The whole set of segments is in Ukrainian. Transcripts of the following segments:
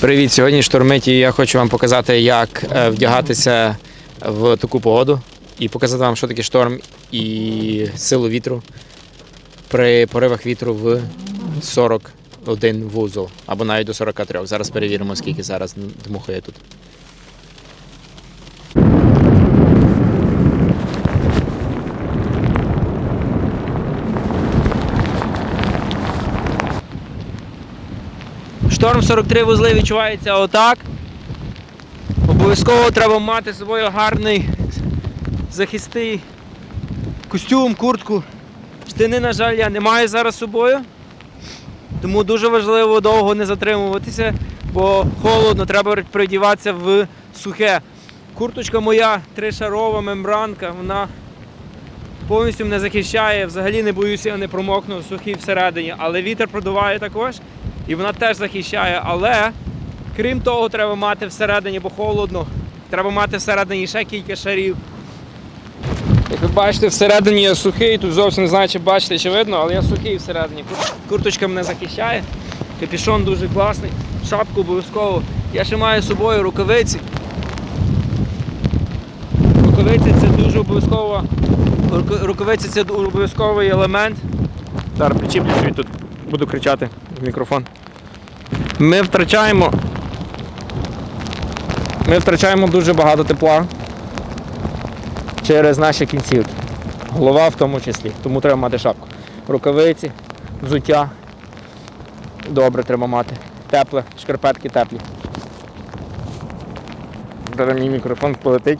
Привіт! Сьогодні штормить і я хочу вам показати, як е, вдягатися в таку погоду і показати вам, що таке шторм і силу вітру при поривах вітру в 41 вузол або навіть до 43. Зараз перевіримо, скільки зараз дмухає тут. Шторм 43 вузли відчувається отак. Обов'язково треба мати з собою гарний захисний костюм, куртку. Штани, на жаль, я не маю зараз собою. Тому дуже важливо довго не затримуватися, бо холодно, треба придіватися в сухе. Курточка моя тришарова мембранка, вона повністю мене захищає. Взагалі не боюся, я не промокну сухий всередині, але вітер продуває також і вона теж захищає. Але крім того, треба мати всередині, бо холодно. Треба мати всередині ще кілька шарів. Як ви бачите, всередині я сухий, тут зовсім не знаю, чи бачите, чи видно, але я сухий всередині. Курточка мене захищає, капюшон дуже класний, шапку обов'язково. Я ще маю з собою рукавиці. Рукавиці це дуже обов'язково. рука- Рукавиці це обов'язковий елемент. Зараз причіплюсь і тут буду кричати в мікрофон. Ми втрачаємо. Ми втрачаємо дуже багато тепла через наші кінцівки. Голова в тому числі. Тому треба мати шапку. Рукавиці, взуття. Добре треба мати. Тепле, шкарпетки теплі. Зараз мій мікрофон полетить.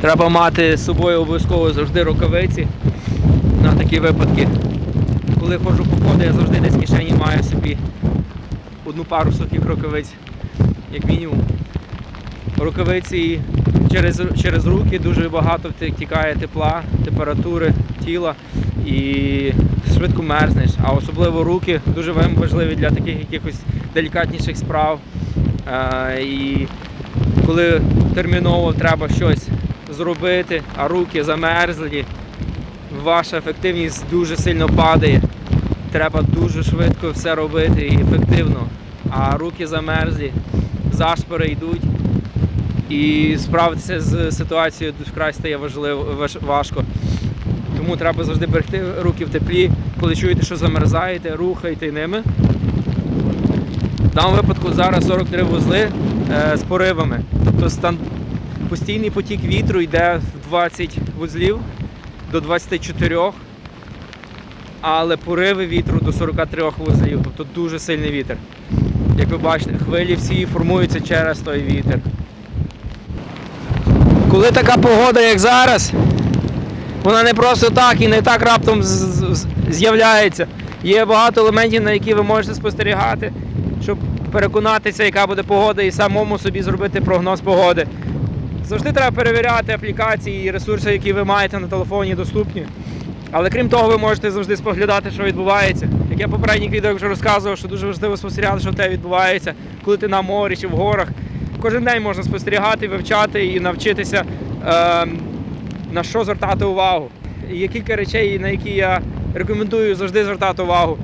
Треба мати з собою обов'язково завжди рукавиці на такі випадки. Коли ходжу по ходу, я завжди десь в кишені маю собі одну пару сухих рукавиць, як мінімум. Рукавиці через, через руки дуже багато втікає тепла, температури тіла і швидко мерзнеш. А особливо руки дуже важливі для таких якихось делікатніших справ. Е, і коли терміново треба щось зробити, а руки замерзлі, ваша ефективність дуже сильно падає. Треба дуже швидко все робити і ефективно. А руки замерзлі, зашпори йдуть. І справитися з ситуацією вкрай стає важливо, важ- важко. Тому треба завжди берегти руки в теплі. Коли чуєте, що замерзаєте, рухайте ними. В даному випадку зараз 43 вузли е, з поривами. Тобто стан... постійний потік вітру йде в 20 вузлів до 24, але пориви вітру до 43 вузлів, тобто дуже сильний вітер. Як ви бачите, хвилі всі формуються через той вітер. Коли така погода, як зараз, вона не просто так і не так раптом з'являється. Є багато елементів, на які ви можете спостерігати, щоб переконатися, яка буде погода, і самому собі зробити прогноз погоди. Завжди треба перевіряти аплікації і ресурси, які ви маєте на телефоні доступні. Але крім того, ви можете завжди споглядати, що відбувається. Як я в попередніх відео вже розказував, що дуже важливо спостерігати, що в тебе відбувається, коли ти на морі чи в горах. Кожен день можна спостерігати, вивчати і навчитися е, на що звертати увагу. Є кілька речей, на які я рекомендую завжди звертати увагу.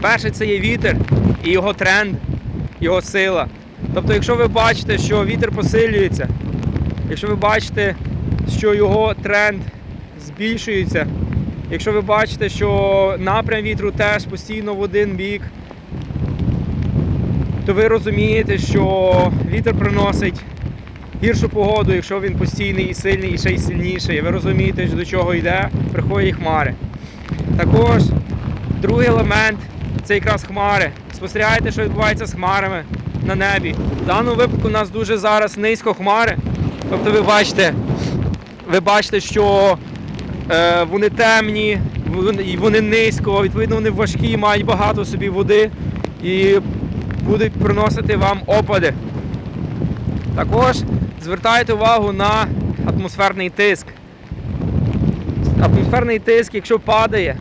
Перше це є вітер і його тренд, його сила. Тобто, якщо ви бачите, що вітер посилюється, якщо ви бачите, що його тренд збільшується, якщо ви бачите, що напрям вітру теж постійно в один бік, то ви розумієте, що вітер приносить гіршу погоду, якщо він постійний і сильний, і ще й сильніший. Ви розумієте, до чого йде, приходять хмари. Також другий елемент це якраз хмари. Спостерігайте, що відбувається з хмарами на небі. В даному випадку у нас дуже зараз низько хмари. Тобто ви бачите, ви бачите, що е, вони темні, вони, вони низько, відповідно, вони важкі, мають багато собі води і будуть приносити вам опади. Також звертайте увагу на атмосферний тиск. Атмосферний тиск, якщо падає,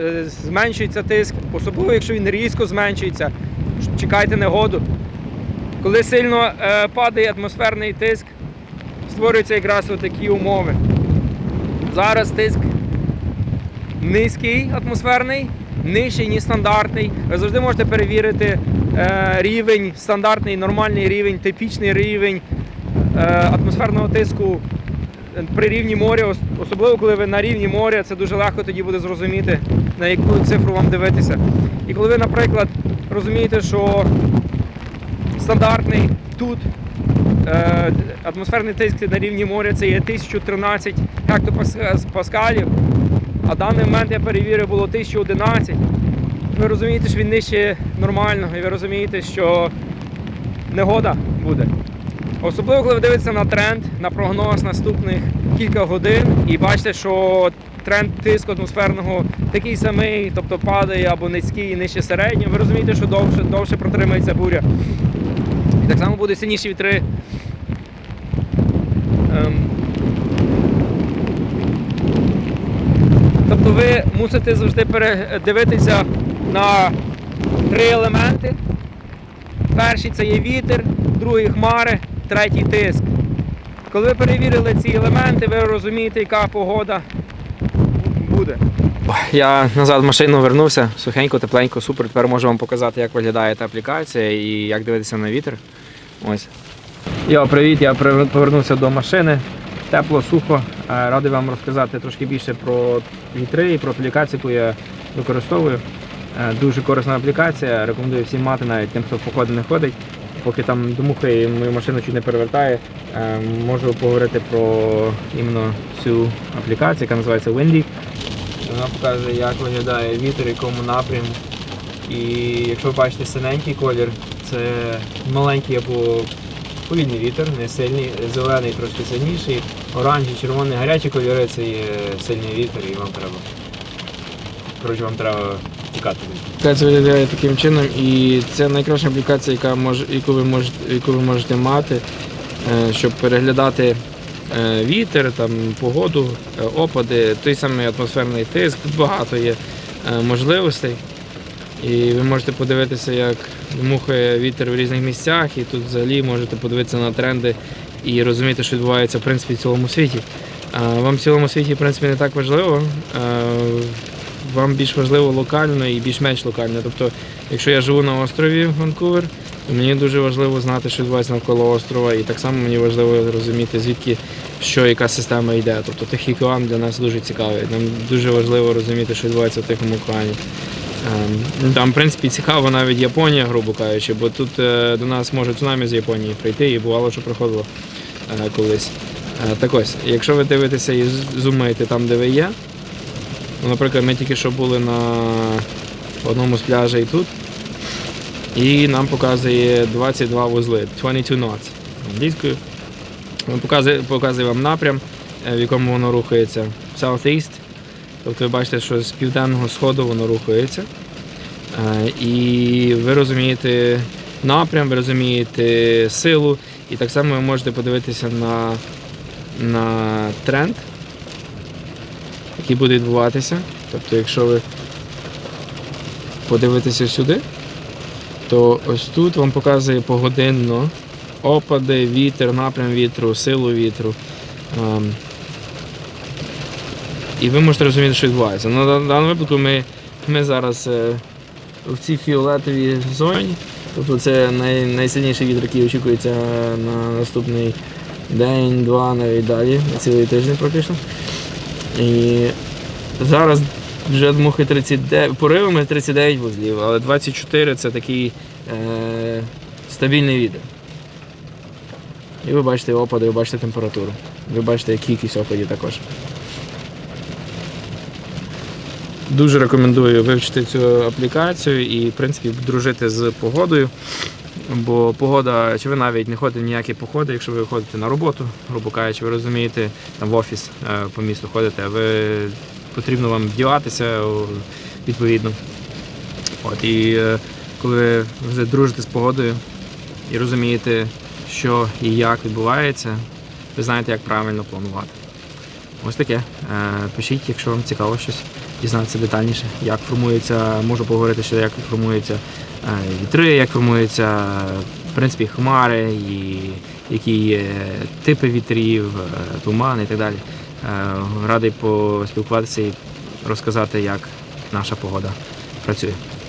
е, зменшується тиск, особливо якщо він різко зменшується, чекайте негоду. Коли сильно е, падає атмосферний тиск, створюються якраз такі умови. Зараз тиск низький атмосферний, нижчий, ніж стандартний. Ви завжди можете перевірити е, рівень, стандартний, нормальний рівень, типічний рівень е, атмосферного тиску при рівні моря, особливо коли ви на рівні моря, це дуже легко тоді буде зрозуміти, на яку цифру вам дивитися. І коли ви, наприклад, розумієте, що стандартний тут е, атмосферний тиск на рівні моря це є 1013 гектопаскалів, а даний момент я перевірив було 1011. Ви розумієте, що він нижче нормального, і ви розумієте, що негода буде. Особливо, коли ви дивитеся на тренд, на прогноз наступних кілька годин і бачите, що тренд тиску атмосферного такий самий, тобто падає або низький, нижче середнього, ви розумієте, що довше, довше протримається буря. І так само будуть сильніші вітри. Ем, Тобто ви мусите завжди передивитися на три елементи. Перший це є вітер, другий хмари, третій тиск. Коли ви перевірили ці елементи, ви розумієте, яка погода буде. Я назад в машину вернувся, сухенько, тепленько, супер. Тепер можу вам показати, як виглядає та аплікація і як дивитися на вітер. Ось. Йо, привіт, я повернувся до машини. Тепло, сухо. Е, Радий вам розказати трошки більше про вітри і про аплікацію, яку я використовую. Е, Дуже корисна аплікація. Рекомендую всім мати, навіть тим, хто в походи не ходить. Поки там дмухає і мою машину чуть не перевертає, е, можу поговорити про іменно цю аплікацію, яка називається Windy. Вона показує, як виглядає вітер, якому напряму. І якщо ви бачите синенький колір, це маленький або повільний вітер, не сильний, зелений трошки сильніший, оранжевий, червоний, гарячі кольори це є сильний вітер і вам треба. Коротше, вам треба тікати. Аплікація виглядає таким чином, і це найкраща аплікація, яка може, яку, ви можете, яку ви можете мати, е, щоб переглядати вітер, там, погоду, е, опади, той самий атмосферний тиск. Тут багато є е, можливостей. І ви можете подивитися, як дмухає вітер в різних місцях, і тут взагалі можете подивитися на тренди і розуміти, що відбувається в принципі в цілому світі. Вам в цілому світі в принципі не так важливо. Е, Вам більш важливо локально і більш-менш локально. Тобто, якщо я живу на острові Ванкувер, то мені дуже важливо знати, що відбувається навколо острова, і так само мені важливо розуміти, звідки що яка система йде. Тобто Тихий океан для нас дуже цікавий. Нам дуже важливо розуміти, що відбувається в Тихому океані. Ем, Там, в принципі, цікаво навіть Японія, грубо кажучи, бо тут е, до нас може цунамі з Японії прийти і бувало, що приходило е, колись. Е, Так ось, якщо ви дивитеся і зумаєте там, де ви є, ну, наприклад, ми тільки що були на одному з пляжей тут, і нам показує 22 вузли, 22 knots англійською. Він показує, показує вам напрям, е, в якому воно рухається. Southeast. Тобто ви бачите, що з південного сходу воно рухається. Е, І ви розумієте напрям, ви розумієте силу, і так само ви можете подивитися на, на тренд, який буде відбуватися. Тобто, якщо ви подивитеся сюди, то ось тут вам показує погодинно опади, вітер, напрям вітру, силу вітру. Ем, і ви можете розуміти, що відбувається. Ну, на даному випадку ми, ми зараз е, в цій фіолетовій зоні. Тобто це най, найсильніший вітер, який очікується на наступний день, два, навіть далі, на цілий тиждень практично. І зараз вже дмухи 39, поривами 39 вузлів, але 24 це такий е, стабільний вітер. І ви бачите опади, ви бачите температуру. Ви бачите кількість опадів також. Дуже рекомендую вивчити цю аплікацію і, в принципі, дружити з погодою. Бо погода, чи ви навіть не ходите в ніякі походи, якщо ви ходите на роботу, грубо кажучи, ви розумієте, там в офіс е, по місту ходите, ви потрібно вам вдіватися відповідно. От, і е, коли ви вже дружите з погодою і розумієте, що і як відбувається, ви знаєте, як правильно планувати. Ось таке. Е, Пишіть, якщо вам цікаво щось дізнатися детальніше, як формується, можу поговорити, що як формуються е, вітри, як формуються в принципі хмари, і які є типи вітрів, е, туман і так далі. Радий поспілкуватися і розказати, як наша погода працює.